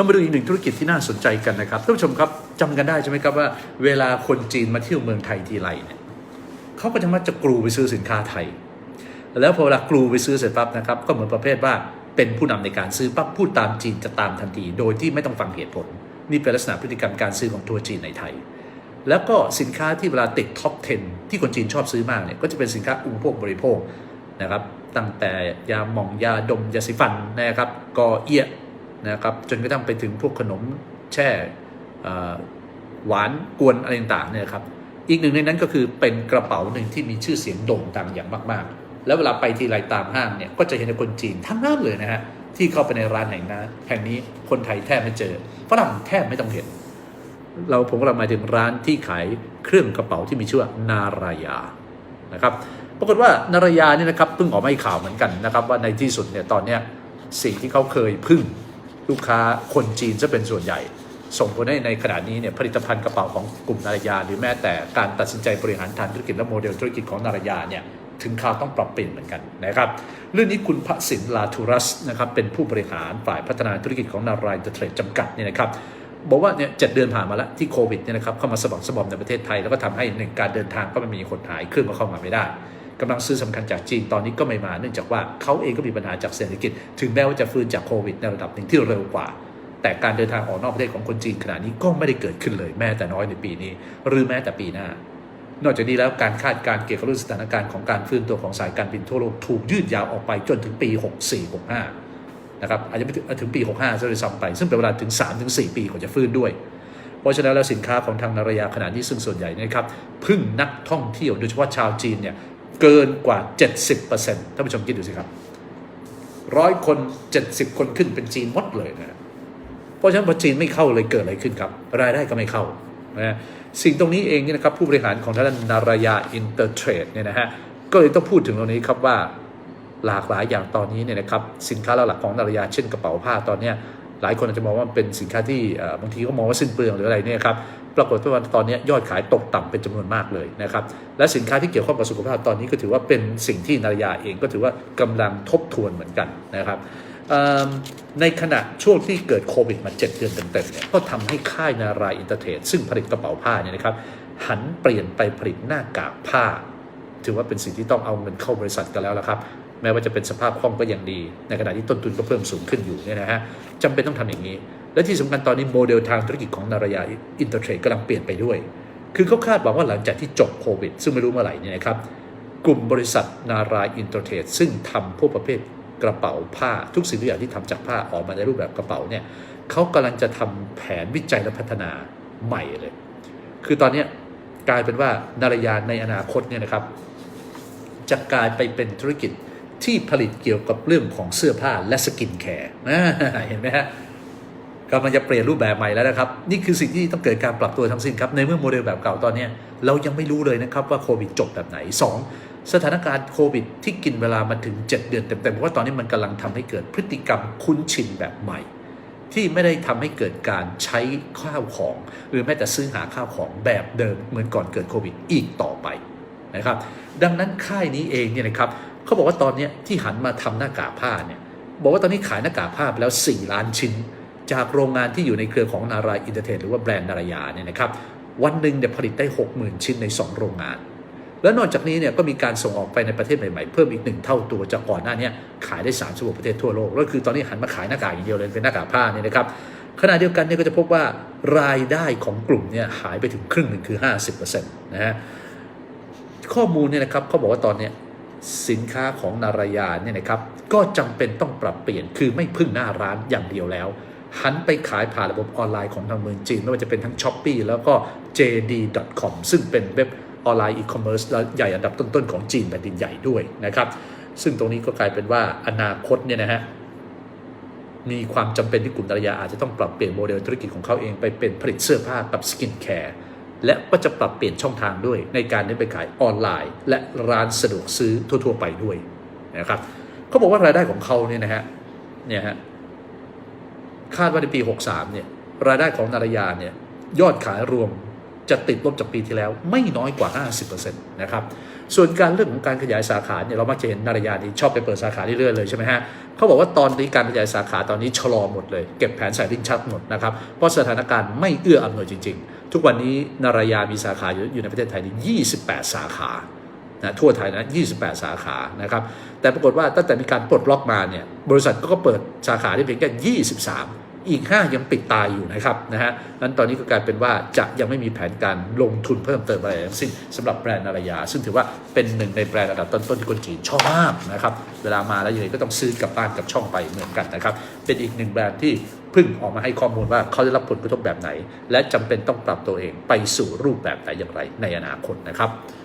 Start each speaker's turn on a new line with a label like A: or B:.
A: เรามาดูอีกหนึ่งธุรกิจที่น่าสนใจกันนะครับท่านผู้ชมครับจำกันได้ใช่ไหมครับว่า เวลาคนจีนมาเที่ยวเมืองไทยทีไรเนี่ยเขาก็จะมักจะกรูไปซื้อสินค้าไทย แล้วพอเวลากรูไปซื้อเสร็จปั๊บนะครับก็เหมือนประเภทว่าเป็นผู้นำในการซื้อปั๊บพูดตามจีนจะตามทันที โดยที่ไม่ต้องฟังเหตุผล นี่เป็นลักษณะพฤติกรรมการซื้อของทัวร์จีนในไทย แล้วก็สินค้าที่เวลาติดท็อป 10 ที่คนจีนชอบซื้อมากเนี่ยก็จะเป็นสินค้าอุปโภคบริโภคนะครับตั้งแต่ยาหม่องยาดมยาสีฟันนะครับกอเอีย นะครับจนกระทั่งไปถึงพวกขนมแช่หวานกวนอะไรต่างๆเนี่ยครับอีกหนึ่งในนั้นก็คือเป็นกระเป๋าหนึ่งที่มีชื่อเสียงโด่งดังอย่างมากๆ แล้วเวลาไปทีไรตามห้างเนี่ยก็จะเห็นคนจีนทั้งนั้นเลยนะฮะที่เข้าไปในร้านแห่งนั้นแห่งนี้คนไทยแทบไม่เจอฝรั่งแทบไม่ต้องเห็น เราผมกำลังหมายถึงร้านที่ขายเครื่องกระเป๋าที่มีชื่อว่านารายานะครับปรากฏว่านารายานี่นะครับเพิ่งออกมาให้ข่าวเหมือนกันนะครับว่าในที่สุดเนี่ยตอนเนี้ยสิ่งที่เขาเคยพึ่ง ลูกค้าคนจีนจะเป็นส่วนใหญ่ ส่งผลให้ในขณะนี้เนี่ยผลิตภัณฑ์กระเป๋าของกลุ่มนารยา หรือแม้แต่การตัดสินใจบริหารทางธุรกิจและโมเดลธุรกิจของนารยาเนี่ยถึงคราวต้องปรับเปลี่ยนเหมือนกันนะครับ เรื่องนี้คุณพระสินลาทูรัสนะครับเป็นผู้บริหารฝ่ายพัฒนาธุรกิจของนารายเทรดจำกัดเนี่ยนะครับบอกว่าเนี่ยเจ็ดเดือนผ่านมาแล้วที่โควิดเนี่ยนะครับเข้ามาสบักสบอมในประเทศไทย แล้วก็ทำให้หนึ่งการเดินทางก็ไม่มีคนหายเครื่องก็เข้ามาไม่ได้ กำลังซื้อสำคัญจากจีนตอนนี้ก็ไม่มาเนื่องจากว่าเขาเองก็มีปัญหาจากเศรษฐกิจ ถึงแม้ว่าจะฟื้นจากโควิดในระดับหนึ่งที่เร็วกว่า แต่การเดินทางออกนอกประเทศของคนจีนขณะนี้ก็ไม่ได้เกิดขึ้นเลยแม้แต่น้อยในปีนี้ หรือแม้แต่ปีหน้า นอกจากนี้แล้วการคาดการเกี่ยวกับเรื่องสถานการณ์ของการฟื้นตัวของสายการบินทั่วโลกถูกยืดยาวออกไปจนถึงปี 64-65 นะครับอาจจะไปถึงปี 65ซะเลยซ้ำไป ซึ่งเป็นเวลาถึง 3-4 ปีกว่าจะฟื้นด้วยเพราะฉะนั้นแล้วสินค้าของทางนารยาขณะนี้ซึ่งส่วนใหญ่นยครับพึ่งนักท่องเที่ยวโดยเฉพาะชาวจีนเนี่ย เกินกว่า 70%ท่านผู้ชมคิดดูสิครับร้อยคน 70 คนขึ้นเป็นจีนหมดเลยนะเพราะฉะนั้นพอจีนไม่เข้าเลยเกิดอะไรขึ้นครับ รายได้ก็ไม่เข้านะสิ่งตรงนี้เองเนี่ยนะครับผู้บริหารของทางด้านนารายาอินเตอร์เทรดเนี่ยนะฮะก็เลยต้องพูดถึงตรงนี้ครับว่าหลากหลายอย่างตอนนี้เนี่ยนะครับสินค้าหลักของนารายาเช่นกระเป๋าผ้าตอนเนี้ย หลายคนอาจจะมองว่าเป็นสินค้าที่บางทีก็มองว่าสิ้นเปลืองหรืออะไรเนี่ยครับปรากฏว่าตอนนี้ยอดขายตกต่ำเป็นจำนวนมากเลยนะครับและสินค้าที่เกี่ยวข้องกับสุขภาพตอนนี้ก็ถือว่าเป็นสิ่งที่นารยาเองก็ถือว่ากำลังทบทวนเหมือนกันนะครับในขณะช่วงที่เกิดโควิดมา 7 เดือนเต็มๆเนี่ยก็ทำให้ค่ายนารายอินเตอร์เทรดซึ่งผลิตกระเป๋าผ้าเนี่ยนะครับหันเปลี่ยนไปผลิตหน้ากากผ้า ถือว่าเป็นสิ่งที่ต้องเอาเงินเข้าบริษัทกันแล้วละครับ แม้ว่าจะเป็นสภาพคล่องก็ยังดี ในขณะที่ต้นทุนก็เพิ่มสูงขึ้นอยู่เนี่ยนะฮะจำเป็นต้องทำอย่างนี้ และที่สำคัญตอนนี้โมเดลทางธุรกิจของนารายาอินเตอร์เทรดกำลังเปลี่ยนไปด้วย คือเขาคาดหวังว่าหลังจากที่จบโควิด ซึ่งไม่รู้เมื่อไหร่เนี่ยนะครับกลุ่มบริษัทนารายอินเตอร์เทรดซึ่งทำพวกประเภทกระเป๋าผ้าทุกสิ่งทุกอย่างที่ทำจากผ้าออกมาในรูปแบบกระเป๋าเนี่ยเขากำลังจะทำแผนวิจัยและพัฒนาใหม่เลย คือตอนนี้กลายเป็นว่านารยาในอนาคตเนี่ยนะครับจะกลายไปเป็นธุรกิจ ที่ผลิตเกี่ยวกับเรื่องของเสื้อผ้าและสกินแคร์เห็นไหมฮะกำลังจะเปลี่ยนรูปแบบใหม่แล้วนะครับ นี่คือสิ่งที่ต้องเกิดการปรับตัวทั้งสิ้นครับ ในเมื่อโมเดลแบบเก่าตอนนี้เรายังไม่รู้เลยนะครับว่าโควิดจบแบบไหน 2. สถานการณ์โควิดที่กินเวลามาถึง 7 เดือนเต็มๆเพราะว่าตอนนี้มันกำลังทำให้เกิดพฤติกรรมคุ้นชินแบบใหม่ ที่ไม่ได้ทำให้เกิดการใช้ข้าวของ หรือแม้แต่ซื้อหาข้าวของแบบเดิมเหมือนก่อนเกิดโควิดอีกต่อไปนะครับ ดังนั้นค่ายนี้เองเนี่ยนะครับ เขาบอกว่าตอนนี้ที่หันมาทำหน้ากากผ้าเนี่ยบอกว่าตอนนี้ขายหน้ากากผ้าไปแล้ว 4 ล้านชิ้น จากโรงงานที่อยู่ในเครือของนารายอินเตอร์เทรดหรือว่าแบรนด์นารายาเนี่ยนะครับวันหนึ่งเนี่ยผลิตได้ 60,000 ชิ้นใน 2 โรงงาน แล้วนอกจากนี้เนี่ยก็มีการส่งออกไปในประเทศใหม่ๆ เพิ่มอีกหนึ่งเท่าตัวจากก่อนหน้านี้ขายได้3 6ประเทศทั่วโลกแล้วคือตอนนี้หันมาขายหน้ากากอย่างเดียวเลยเป็นหน้ากากผ้าเนี่ยนะครับขณะเดียวกันเนี่ยก็จะพบว่ารายได้ของกลุ่มเนี่ยหายไปถึงครึ่งหนึ่งคือ 50%นะฮะข้อมูลเนี่ยนะครับเขาบอกว่าตอนเนี้ย สินค้าของนารายาเนี่ยนะครับก็จำเป็นต้องปรับเปลี่ยนคือไม่พึ่งหน้าร้านอย่างเดียวแล้ว หันไปขายผ่านระบบออนไลน์ของทางเมืองจีนไม่ว่าจะเป็นทั้ง s h อ p e e แล้วก็ JD.com ซึ่งเป็นเว็บออนไลน์อีคอมเมิร์ซใหญ่อันดับต้นๆของจีนแผ่นดินใหญ่ด้วยนะครับ ซึ่งตรงนี้ก็กลายเป็นว่าอนาคตเนี่ยนะฮะมีความจำเป็นที่กลุ่มนารยาอาจจะต้องปรับเปลี่ยนโมเดลธุรกิจของเขาเองไปเป็นผลิตเสื้อผ้ากับสกินแคร์ และก็จะปรับเปลี่ยนช่องทางด้วย ในการนี้ไปขายออนไลน์ และร้านสะดวกซื้อทั่ว ๆ ไปด้วยนะครับเขาบอกว่ารายได้ของเขาเนี่ยนะฮะเนี่ยฮะคาดว่าในปี 63เนี่ยรายได้ของนารยาเนี่ยยอดขายรวม จะติดลบจากปีที่แล้วไม่น้อยกว่า 50%นะครับ ส่วนการเรื่องของการขยายสาขาเนี่ยเรามักจะเห็นนารยานี่ชอบไปเปิดสาขาเรื่อยๆเลยใช่ไหมฮะเขาบอกว่าตอนนี้การขยายสาขาตอนนี้ชะลอหมดเลย เก็บแผนใส่ลิ้นชักหมดนะครับ เพราะสถานการณ์ไม่เอื้ออำนวยจริง ๆ ทุกวันนี้นารยามีสาขาอยู่อยู่ในประเทศไทยนี่28 สาขานะทั่วไทยนะ 28 สาขานะครับ แต่ปรากฏว่าตั้งแต่มีการปลดล็อกมาเนี่ย บริษัทก็เปิดสาขาได้เพียงแค่ 23 อีก 5 ยังปิดตายอยู่นะครับนะฮะนั้นตอนนี้ก็กลายเป็นว่าจะยังไม่มีแผนการลงทุนเพิ่มเติมอะไรทั้งสิ้นสำหรับแบรนด์นารยา ซึ่งถือว่าเป็นหนึ่งในแบรนด์ระดับต้นๆที่คนจีนชอบมากนะครับเวลามาแล้วยังไงก็ต้องซื้อกลับบ้านกับช่องไปเหมือนกันนะครับเป็นอีกหนึ่งแบรนด์ที่เพิ่งออกมาให้ข้อมูลว่าเขาได้รับผลกระทบแบบไหน และจำเป็นต้องปรับตัวเองไปสู่รูปแบบไหนอย่างไรในอนาคตนะครับ